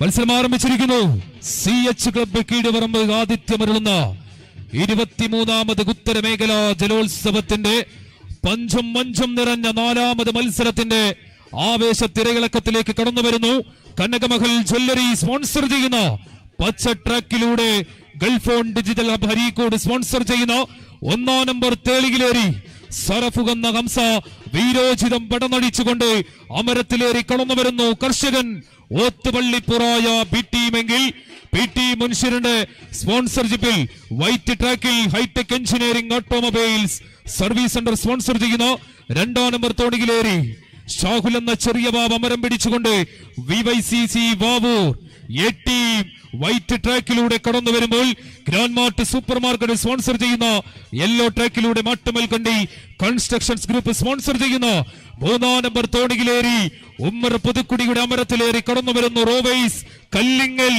മത്സരം ആരംഭിച്ചിരിക്കുന്നു. C H club Keezhuparamba ആതിഥ്യമരുളുന്ന ഇരുപത്തിമൂന്നാമത് ഉത്തരമേഖല ജലോത്സവത്തിന്റെ പഞ്ചും മഞ്ചും നിറഞ്ഞ നാലാമത് മത്സരത്തിന്റെ ആവേശ തിരയിളക്കത്തിലേക്ക് കടന്നു വരുന്നു. കനകമഹൽ ജ്വല്ലറി സ്പോൺസർ ചെയ്യുന്ന പച്ച ട്രാക്കിലൂടെ ഗൾഫോൺ ഡിജിറ്റൽ ഹബ് സ്പോൺസർ ചെയ്യുന്ന ഒന്നാം നമ്പർ തേളിയിലേറി സറഫുകന്ന ഹംസ വീരോചിതം പടനടിച്ചുകൊണ്ട് അമരത്തിലേറി കടന്നു വരുന്നു. കർഷകൻ ഓത്തുപള്ളിപ്പുറായ ബി ടീമെങ്കിൽ പി ടി മുൻഷിറിന്റെ സ്പോൺസർഷിപ്പിൽ വൈറ്റ് ട്രാക്കിൽ hitech engineering automobiles service centre sponsor ചെയ്യുന്നു. രണ്ടാം നമ്പർ തോണിയിലേറി ഷാഹുൽ എന്ന ചെറിയ ബാബ് അമരം പിടിച്ചുകൊണ്ട് V Y C C Vavoor A team white ട്രാക്കിലൂടെ കടന്നു വരുമ്പോൾ grand mart super market sponsor ചെയ്യുന്ന yellow ട്രാക്കിലൂടെ Mattumal Kandi constructions group sponsor ചെയ്യുന്ന മൂന്നാം നമ്പർ തോണിയിലേറി ഉമ്മർ പുതുക്കുടിയുടെ അമരത്തിലേറി കടന്നു വരുന്നു റോവേസ് കല്ലിങ്ങൽ.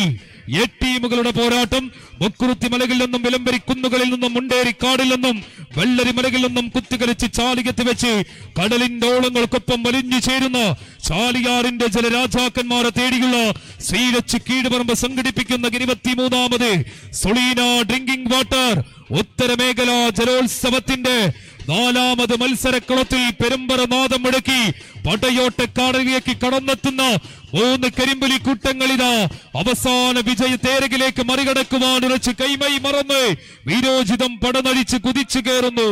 എ ടീമുകളുടെ പോരാട്ടം മുക്കുറുത്തി മലകളിൽ നിന്നും വിലമ്പരി കുന്നുകളിൽ നിന്നും മുണ്ടേരി കാടിൽ നിന്നും വെള്ളരി മലകളിൽ നിന്നും കുത്തികളിച്ച് ചാലികത്ത് വെച്ച് കടലിന്റെ ഓളങ്ങൾക്കൊപ്പം വലിഞ്ഞു ചേരുന്ന ചാലിയാറിന്റെ ചില രാജാക്കന്മാരെ തേടിയുള്ള ശ്രീലച്ച് കീഴ്പറമ്പ് സംഘടിപ്പിക്കുന്ന ഇരുപത്തിമൂന്നാമത് സൊളീന ഡ്രിങ്കിംഗ് വാട്ടർ ഉത്തരമേഖല ജലോത്സവത്തിന്റെ നാലാമത് മത്സരക്കളത്തിൽ പെരുമ്പറ നാദം മുടക്കി പടയോട്ടക്കാടിലേക്ക് കടന്നെത്തുന്ന മൂന്ന് കരിമ്പലി കൂട്ടങ്ങളിതാ അവസാന വിജയ തേരകിലേക്ക് മറികടക്കുവാൻ ഉറച്ച് കൈമൈ മറന്ന് വിരോചിതം പടനടിച്ച് കുതിച്ചു കയറുന്നു.